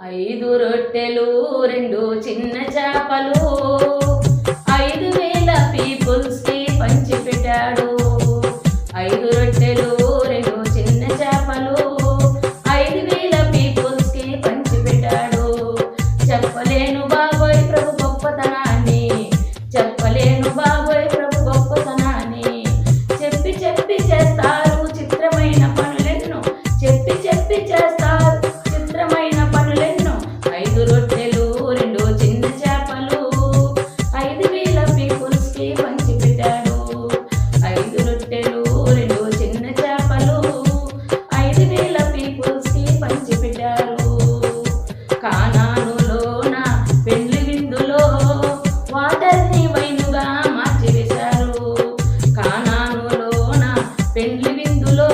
ఐదు రొట్టెలు రెండు చిన్న చేపలు. ఐదు వేల పీపుల్స్కి పంచిపెట్టాడు పెండ్లి విందులో